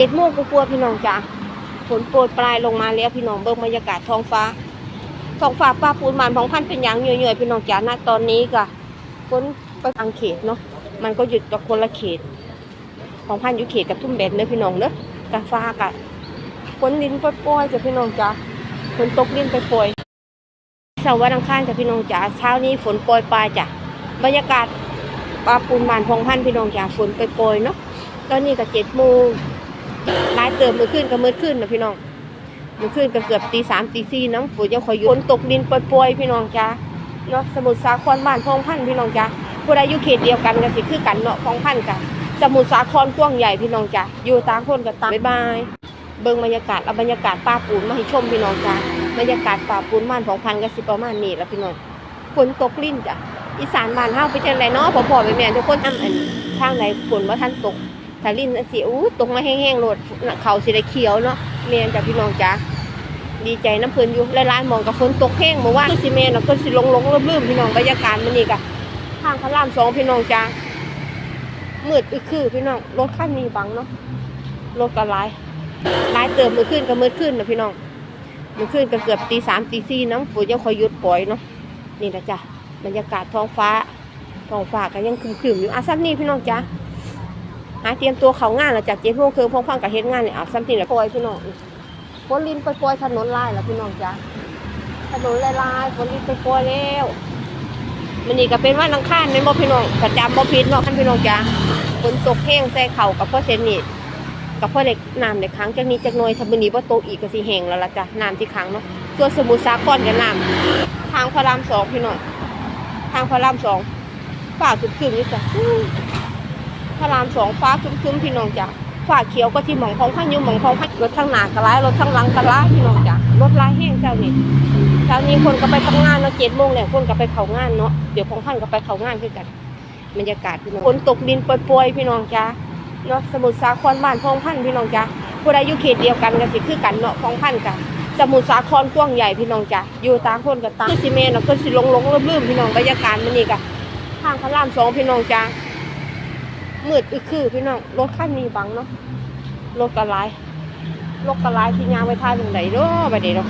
เจ็ดโมงกลัวพี่น้องจ้ะฝนโปรยปลายลงมาแล้วพี่น้องเบิ่งบรรยากาศท้องฟ้าท้องฟ้าป้าปูนมันของพันเป็นอย่างเหนื่อยๆพี่น้องจ๋าณตอนนี้ก็ฝนไปทางเขตเนาะมันก็หยุดกับคนละเขต ของพันอยู่เขตกับทุ่มแบนเด้อพี่น้องเด้อกะฟ้ากะฝนลิ้นปล่อยๆจ้ะพี่น้องจ๋าฝนตกลิ้นไปปล่อยเสาร์วันอังคารจ้ะพี่น้องจ๋าเช้านี้ฝนโปรยปลายจ้ะบรรยากาศปลาปูนมันพองพันพี่น้องจ๋าฝนไปโปรยเนาะตอนนี้ก็เจ็ดโมง ลายเติมมือขึ้นก็มือขึ้นนะพี่น้องมือขึ้นก็เกือบตีสามตีสี่น้ำฝนยังคอยอยู่ฝนตกดินปล่อยๆพี่น้องจ้าเนาะสมุทรสาครบ้านพองพันพี่น้องจ้าผู้ใดอยู่เขตเดียวกันก็สิคือกันเนาะพองพันกันสมุทรสาครกว้างใหญ่พี่น้องจ้าอยู่ต่างคนกับต่างบ๊ายบายเบิ่งบรรยากาศเอาบรรยากาศป่าปูนมาให้ชมพี่น้องจ้าบรรยากาศป่าปูนบ้านพองพันธุ์ก็สิประมาณนี้แล้วพี่น้องฝนตกลิ้นจ้ะอีสานบ้านเฮาไปจังไรเนาะพอๆไปแม่ทุกคนอ้ำอันทางไหนฝนว่าท่านตก ถ้าลิ้นอันสิอู้ตกมาแห้งๆโหลดเขาสิได้เขียวเนาะแม่นจ้ะพี่น้องจ้าดีใจน้ำเพลินอยู่หลายๆมองกับฝนตกแห้งเมื่อวานคือซีเมนต์ก็สิลงลงๆลืมๆพี่น้องบรรยากาศมันนี่กะทางพระรามสองพี่น้องจ้ามืดอึกคือพี่น้องรถคันนี้บังเนาะรถก็หลายลายเติมมือขึ้นก็มืดขึ้นนะพี่น้องมือขึ้นก็เกือบตีสามตีสี่น้ำฝนยังคอยหยุดปล่อยเนาะนี่นะจ้ะบรรยากาศท้องฟ้าท้องฟ้าก็ยังครึมๆอยู่อาซัมนี่พี่น้องจ้า หาเตรียมตัวเขางานแล้วจากเจ็ดโมงคืนพงฟังกับเฮ็ดงานเนี่ยอาซัมนี่แหละปล่อยพี่น้องฝนลินไปปล่อยถนนลายแล้วพี่น้องจ้ะถนนลายลายฝนลินไปปล่อยแล้วมันนี่ก็เป็นวันอังคารในบ่พี่น้องประจำบ่ผิดเนาะท่านพี่น้องจ้ะฝนตกแห้งใส่เข่ากับพ่อเซนนี่กับพ่อเด็กน้ำเด็กค้างจากนี้จากน่อยถ้ามื้อนี้บ่ตอีกก็สิแห้งแล้วล่ะจ้ะน้ำที่ค้างเนาะตัวสมุทรสาครกับน้ำทางพระรามสองพี่น้องทางพระรามสองฟ้าครึมๆนี่จ้ะ พระรามสองฟ้าครึมๆพี่น้องจ้ะฝาเขียวก็ที่หมองของพันอยูหมองของพันรถทั้งหนากระไรรถทั้งหลังกระไรพี่น้องจ้ะรถลายแห้งเจ้านี่เช้านี้คนก็ไปทำงานเนาะเจ็ดโมงแล้วคนก็ไปเขางานเนาะเดี๋ยวของพันก็ไปเขางานคือกันบรรยากาศพี่น้องฝนตกดินปล่อยๆพี่น้องจ้ะเนาะสมุทรสาครบ้านพองพันพี่น้องจ้ะผู้ใดอยู่เขตเดียวกันก็สิคือกันเนาะพองพันกันสมุทรสาครกว้างใหญ่พี่น้องจ้ะอยู่ต่างคนกับต่างคือซีเมนเนาะคือสิลงลงๆลืมๆพี่น้องบรรยากาศมันนี่กะทางพระรามสองพี่น้องจ้ะ มืดอึคือพี่น้องรถคันนี้บังเนาะรถกระไรรถกระไรที่ยางไปท่ายตรงไหนเนาะไปเดี๋ยว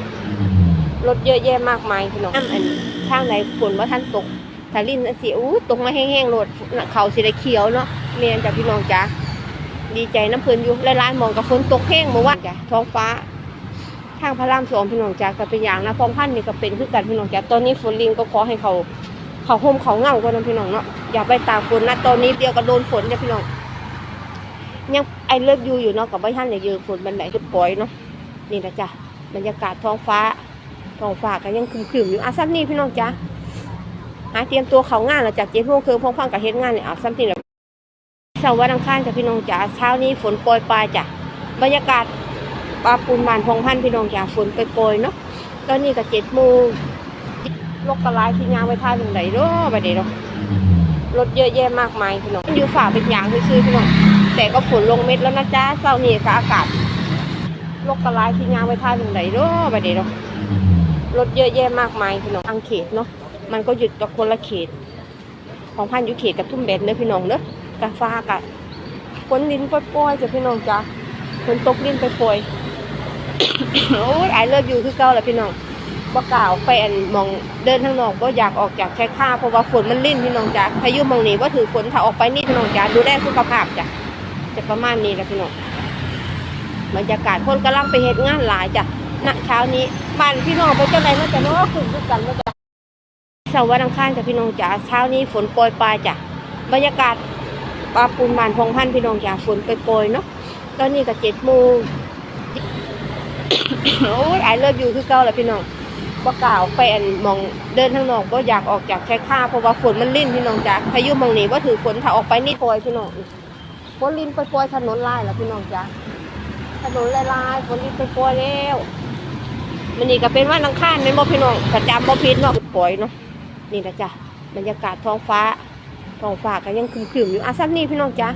รถเยอะแยะมากมายพี่น้องอันทางไหนฝนว่าท่านตกถ้าลิ้นอันสิอู้ตกมาแห้งๆรถเขาสิได้เขียวเนาะเมียนจากพี่น้องจ้าดีใจน้ำเพลินอยู่หลายๆมองกับฝนตกแห้งเมื่อวานจ้ะท้องฟ้าทางพระรามสองพี่น้องจ้าก็เป็นอย่างนะพองพันนี่ก็เป็นคือกันพี่น้องจ้าตอนนี้ฝนลิงก็ขอให้เขา เขาห่มเขาเงากันนะพี่น้องเนาะอย่าไปตากฝนนะตอนนี้เดียวก็โดนฝนเนี่ยพี่น้องยังไอเลิฟยูอยู่เนาะกับใบท่านเนี่ยยืนฝนบันไดจุดปล่อยเนาะนี่นะจ๊ะบรรยากาศท้องฟ้าท้องฟ้าก็ยังครึมๆอยู่อาซัมนี่พี่น้องจ้ะหาเตรียมตัวเขางานแล้วจากเจ็ดโมงคืนพงฟังกับเฮ็ดงานเนี่ยอาซัมนี่แหละเสาร์วันอังคารจ้ะพี่น้องจ้ะเช้านี้ฝนโปรยปลายจ้ะบรรยากาศปลาปูนบานพองพันพี่น้องจ้ะฝนโปรยๆเนาะตอนนี้ก็เจ็ดโมง ลกกระไรที่ยางไปท่ายตรงไหนเนาะไปเดี๋ยวเนาะรถเยอะแยะมากมายพี่น้องอยู่ฝ่าเป็นอย่างซื่อๆพี่น้องแต่ก็ฝนลงเม็ดแล้วนะจ๊ะเช้านี้ก็อากาศโลกกระไรที่ยางไปท่ายตรงไหนเนาะไปเดี๋ยวเนาะรถเยอะแยะมากมายพี่น้องทางเขตเนาะมันก็หยุดกับคนละเขต ของพันอยู่เขตกับทุ่มแบนเด้อพี่น้องเด้อกะฟ้ากะฝนดินปล่อยๆจ้ะพี่น้องจ้ะฝนตกดินไปปล่อยโอ้ยไอเลิฟอยู่คือเก่าแหละพี่น้อง บ่กล่าวไปอันมองเดินทางนอกก็อยากออกจากแค่ข้าเพราะว่าฝนมันลิ่นพี่น้องจ้ะพายุมองนี้ว่าถือฝนถ้าออกไปนี่พี่น้องจ้ะดูแลสุขภาพจ้ะจะประมาณนี้แหละพี่น้องบรรยากาศคนกำลังไปเฮ็ดงานหลายจ้ะณเช้านี้บ้านพี่น้องไปเจ้าใดมาจะเนาะขึ้นด้วยกันมาจ้ะสาร์วันอังคารจ้ะพี่น้องจ้ะเช้านี้ฝนโปรยปลายจ้ะบรรยากาศปลาปูนบานพองพันพี่น้องจ้ะฝนไปโปรยเนาะตอนนี้ก็เจ็ดโมงโอ้ยไอเลิฟอยู่คือเก่าแหละพี่น้อง บ่กล่าวไปอันมองเดินทางนอกก็อยากออกจากแค่ข้าเพราะว่าฝนมันลิ่นพี่น้องจ้ะพายุมองนี้ว่าถือฝนถ้าออกไปนี่โปรยพี่น้องฝนลินไปปล่อยถนนลายแล้วพี่น้องจ้ะถนนลายลายฝนลินไปปล่อยแล้วมันนี่ก็เป็นวันอังคารในบ่พี่น้องประจำบ่พิษเนาะปล่อยเนาะนี่นะจ้ะบรรยากาศท้องฟ้าท้องฟ้าก็ยังครึมๆอยู่อาซัมนี่พี่น้องจ้ะ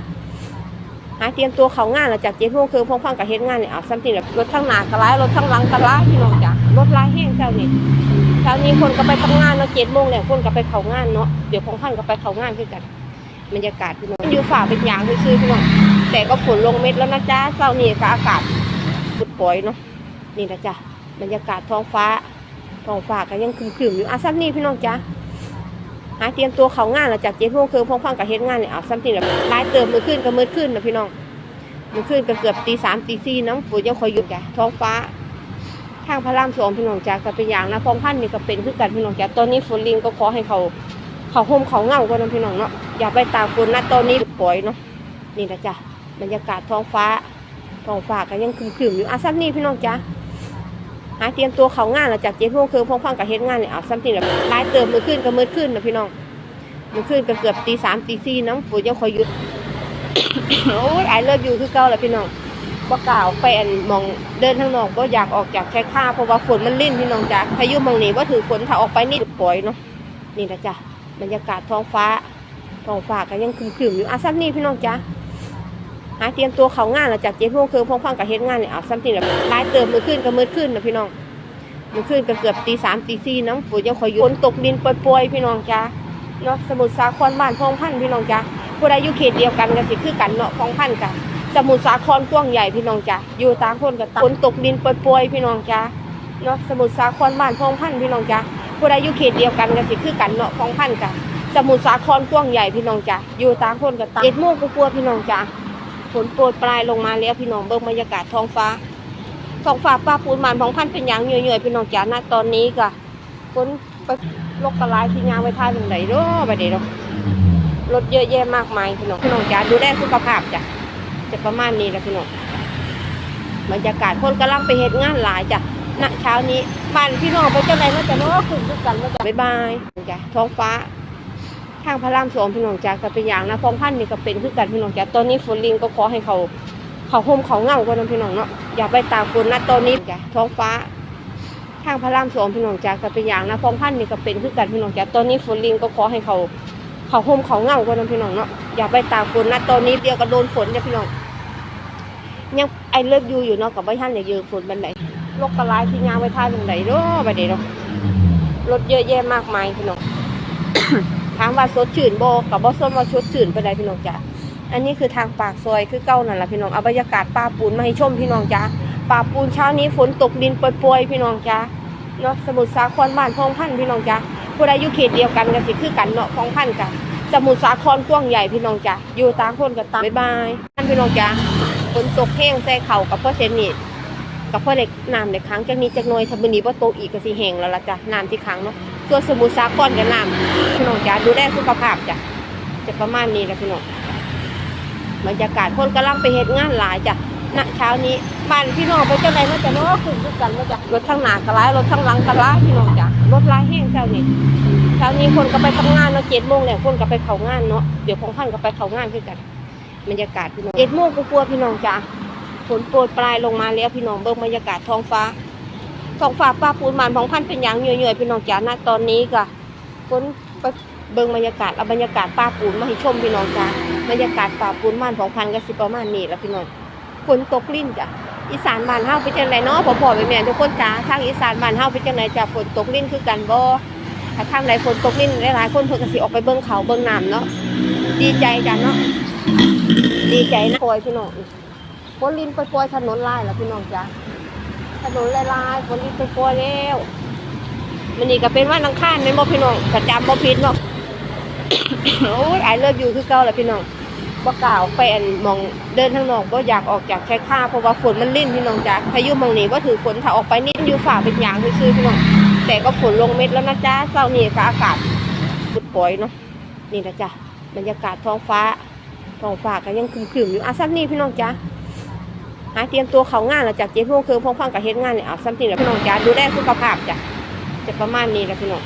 หาเตรียมตัวเขางานแล้วจากเจ็ดโมงคืนพงฟังกับเฮ็ดงานเนี่ยอาซัมนี่แหละรถทั้งหนากระไรรถทั้งหลังกระไรพี่น้องจ้ะรถลายแห้งเจ้านี่เช้านี้คนก็ไปทำงานเนาะเจ็ดโมงแล้วคนก็ไปเขางานเนาะเดี๋ยวพงฟังก็ไปเขางานคือกันบรรยากาศพี่น้องอยู่ฝ่าเป็นอย่างซื่อพี่น้องแต่ก็ฝนลงเม็ดแล้วนะจ๊ะเช้านี้ก็อากาศปุดปล่อยเนาะนี่นะจ๊ะบรรยากาศท้องฟ้าท้องฟ้าก็ยังครึมๆอยู่อาซัมนี่พี่น้องจ๊ะ หาเตรียมตัวเขางานแล้วจากเจ็ดโมงครึ่งพร้อมๆกับเฮ็ดงานเนี่ยเอาซัมนี่แบบไล่เติมมือขึ้นก็มือขึ้นนะพี่น้องมือขึ้นก็เกือบตีสามตีสี่น้ำฝนยังคอยหยุดจ้ะท้องฟ้าทางพระรามสองพี่น้องจ๋าก็เป็นอย่างนะพองพันนี่ก็เป็นคือกันพี่น้องจ๋าตอนนี้ฝนลิงก็ขอให้เขาเขาห่มเขาเงาก็นะพี่น้องเนาะอย่าไปตากฝนนะตอนนี้ปล่อยเนาะนี่นะจ๊ะบรรยากาศท้องฟ้าท้องฟ้าก็ยังครึมๆอยู่อาซัมนี่พี่น้องจ๋า หาเตรียมตัวเขางานแล้วจากเจ็ดโมงครึ่งพร้อมๆกับเฮ็ดงานเนี่ยเอาซัมนี่แบบไล่เติมมือขึ้นก็มือขึ้นนะพี่น้องมือขึ้นก็เกือบตีสามตีสี่น้ำฝนยังคอยหยุดโอ้ยไอเลิฟอยู่คือเก่าแหละพี่น้องบ่กล่าวไปอันมองเดินทางนอกก็อยากออกจากแค่ค่าเพราะว่าฝนมันลิ่นพี่น้องจ้ะพายุมองนี้ว่าถือฝนถ้าออกไปนี่ปล่อยเนาะนี่นะจ๊ะบรรยากาศท้องฟ้าท้องฟ้าก็ยังครึมๆอยู่อาซัมนี่พี่น้องจ้ะ หาเตรียมตัวเขางานแล้วจากเจ็ดโมงครึ่งพร้อมๆกับเฮ็ดงานเนี่ยเอาซัมนี่แบบไล่เติมมือขึ้นก็มือขึ้นนะพี่น้องมือขึ้นก็เกือบตีสามตีสี่น้ำฝนยังคอยอยู่ฝนตกดินปล่อยๆพี่น้องจ้ะเนาะสมุทรสาครบ้านพองพันพี่น้องจ้ะผู้ใดอยู่เขตเดียวกันก็สิคือกันเนาะพองพันกันสมุทรสาครกว้างใหญ่พี่น้องจ้ะอยู่ต่างคนกับต่างฝนตกดินปล่อยๆพี่น้องจ้ะเนาะสมุทรสาครบ้านพองพันพี่น้องจ้ะผู้ใดอยู่เขตเดียวกันก็สิคือกันเนาะพองพันกันสมุทรสาครกว้างใหญ่พี่น้องจ้ะอยู่ต่างคนกับต่างเจ็ดโมงก็กลัวพี่น้องจ้ะ ฝนโปรยปลายลงมาแล้วพี่น้องเบิ่งบรรยากาศท้องฟ้าท้องฟ้าป้าปูนมันพองพันเป็นอย่างเหนื่อยๆพี่น้องจ้ะณตอนนี้ก็ฝนไปลกกระลายที่ยางไว้ท่าตรงไหนเนาะไปเดี๋ยวรถเยอะแยะมากมายพี่น้องพี่น้องจ้ะดูแลสุขภาพจ้ะจะประมาณนี้แหละพี่น้องบรรยากาศคนกำลังไปเฮ็ดงานหลายจ้ะณเช้านี้บ้านพี่น้องไปเจ้าไหนมาจะน้อขึ้นด้วยกันมาจ้ะบ๊ายบายจ้ะท้องฟ้า ทางพระรามสองพี่น้องจ้ะก็เป็นอย่างนะพองพันนี่ก็เป็นคือกันพี่น้องจ้ะตอนนี้ฝนลิงก็ขอให้เขาเขาห่มเขาเงาก็นะพี่น้องเนาะอย่าไปตากฝนนะตอนนี้จ้ะท้องฟ้า ทางพระรามสองพี่น้องจ้ะก็เป็นอย่างนะพองพันนี่ก็เป็นคือกันพี่น้องจ้ะตอนนี้ฝนลิงก็ขอให้เขาเขาห่มเขาเงาก็นะพี่น้องเนาะอย่าไปตากฝนนะตอนนี้เดียวก็โดนฝนจ้ะพี่น้องยังไอเลิฟยูอยู่เนาะกับใบท่านเนี่ยยืนฝนบันไดรถกระลายที่ยางไปท่านตรงไหนเนาะไปเดี๋ยวเนาะรถเยอะแยะมากมายพี่น้อง ถามว่าสดชื่นโบกับบ่ส้มว่าสดชื่นไปได้พี่น้องจ้ะอันนี้คือทางปากซอยคือเก้านั่นแหละพี่น้องเอาบรรยากาศป่าปูนมาให้ชมพี่น้องจ้ะป่าปูนเช้านี้ฝนตกดินปล่อยๆพี่น้องจ้ะเนาะสมุทรสาครบ้านพองพันพี่น้องจ้ะผู้ใดอยู่เขตเดียวกันก็สิคือกันเนาะพองพันกันสมุทรสาครกว้างใหญ่พี่น้องจ้ะอยู่ต่างคนกับต่างบ๊ายบายท่านพี่น้องจ้ะฝนตกแห้งใส่เข่ากับพ่อเซนนี่ กับพ่อเด็กน้ำเด็กค้างจากนี้จากน้อยถ้ามือนี้ว่าโตอีกก็สิแห้งแล้วล่ะจ้ะน้ำที่ค้างเนาะตัวสมุทรสาครกับน้ำพี่น้องจ้ะดูแลสุขภาพจ้ะจะประมาณนี้แหละพี่น้องบรรยากาศคนกำลังไปเฮ็ดงานหลายจ้ะณเช้านี้บ้านพี่น้องไปเจ้าไหนมาจะเนาะขึ้นด้วยกันมาจ้ะรถทั้งหน้ากระไรรถทั้งหลังกระไรพี่น้องจ้ะรถลายแห้งเช้านี้เช้านี้คนก็ไปทำงานเนาะเจ็ดโมงแล้วคนก็ไปเข้างานเนาะเดี๋ยวของพันก็ไปเข้างานคือกันบรรยากาศพี่น้องเจ็ดโมงกลัวพี่น้องจ้ะ ฝนโปรยปลายลงมาแล้วพี่น้องเบิ่งบรรยากาศท้องฟ้าท้องฟ้าป้าปูนมันของพันเป็นอย่างเหนื่อยๆพี่น้องจ้ะณตอนนี้ก็ฝนไปเบิ่งบรรยากาศเอาบรรยากาศป้าปูนมาให้ชมพี่น้องจ้ะบรรยากาศป้าปูนมันของพันก็สิประมาณนี้แล้วพี่น้องฝนตกลิ้นจ้ะอีสานบ้านเฮาเป็นจังไดเนาะพ่อๆแม่ๆทุกคนจ้าทางอีสานบ้านเฮาเป็นจังไดจ้ะฝนตกลิ้นคือกันบ่ถ้าทางไหนฝนตกลิ้นหลายๆคนเพิ่นก็สิออกไปเบิ่งเขาเบิ่งน้ำเนาะดีใจจ้ะเนาะดีใจนะปล่อยพี่น้อง ฝนลินไปปล่อยถนนลายแล้วพี่น้องจ้ะถนนลายลายฝนลินไปปล่อยแล้วมันนี่ก็เป็นวันอังคารในมอพี่น้องประจำบ่ผิดเนาะโอ้ยไอเลิฟอยู่คือเก่าแหละพี่น้องบ่กล่าวไปอันมองเดินทางนอกบ่อยากออกจากแค่ค่าเพราะว่าฝนมันลิ่นพี่น้องจ้ะพายุมองนี้ว่าถือฝนถ้าออกไปนี่อยู่ฝ่าเป็นอย่างซื่อๆพี่น้องแต่ก็ฝนลงเม็ดแล้วนะจ๊ะเช้านี้ก็อากาศปุดปล่อยเนาะนี่นะจ๊ะบรรยากาศท้องฟ้าท้องฟ้าก็ยังครึมๆอยู่อาซัมนี่พี่น้องจ้ะ หาเตรียมตัวเขางานแล้วจากเจ็ดโมงครึ่งพร้อมๆกับเฮ็ดงานเนี่ยเอาซัมนี่แหละพี่น้องจ้ะดูแลสุขภาพจ้ะจะประมาณนี้แหละพี่น้อง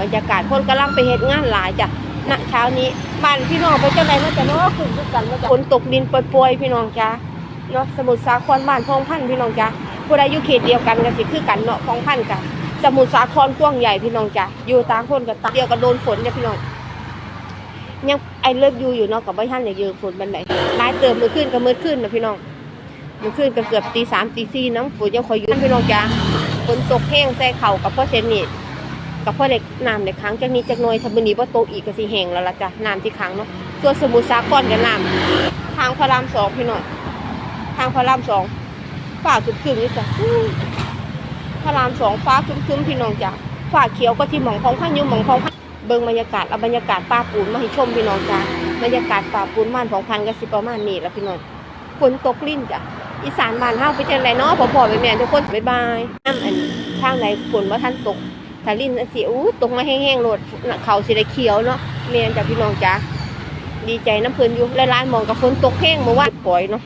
บรรยากาศคนกำลังไปเฮ็ดงานหลายจ้ะณเช้านี้บ้านพี่น้องไปเจ้าไหนมาจะเนาะขึ้นด้วยกันมาจ้ะฝนตกดินปล่อยๆพี่น้องจ้ะเนาะสมุทรสาครบ้านพองพันพี่น้องจ้ะผู้ใดอยู่เขตเดียวกันก็สิคือกันเนาะพองพันกันสมุทรสาครกว้างใหญ่พี่น้องจ้ะอยู่ต่างคนกับต่างเดียวก็โดนฝนจ้ะพี่น้อง ยังไอเลิฟยูอยู่เนาะกับใบท่านเนี่ยยืนฝนบันไดไล่เติมมือขึ้นก็มือขึ้นนะพี่น้องมือขึ้นก็เกือบตีสามตีสี่น้ำฝนยังคอยอยืนพี่น้องจ้าฝนตกแห้งใส่เข่ากับพ่อเซนนี่กับพ่อเด็กน้ำเด็กค้างจากนี้จากน้อยถ้ามื้อนี้บ่ตอีกก็สิแห้งแล้วล่ะจ้ะน้ำที่ค้างเนาะตัวสมุทรสาครกับน้ำทางพระรามสองพี่น้องทางพระรามสองฟ้าครึมๆนี่จ้ะพระรามสองฟ้าครึมๆพี่น้องจ้ะฟ้าเขียวก็ที่หมองของพันอยู่หมองของพัน เบิ่งบรรยากาศเอาบรรยากาศป่าปูนมาให้ชมพี่น้องจ้ะบรรยากาศป่าปูนบ้านของพันก็สิประมาณนี้ละพี่น้องฝนตกลิ้นจ้ะอีสานบ้านเฮาไปจังไดเนาะพอพ่อแม่ทุกคนบ๊ายบายน้ำอันทางไหนฝนว่าท่านตกถ้าลิ้นจังซี่อู้ตกมาแห้งๆโลดเขาสิได้เขียวเนาะแม่จ้ะพี่น้องจ้ะดีใจน้ำเพิ่นอยู่หลายๆมองกับฝนตกแห้งเมื่อวานปล่อยเนาะ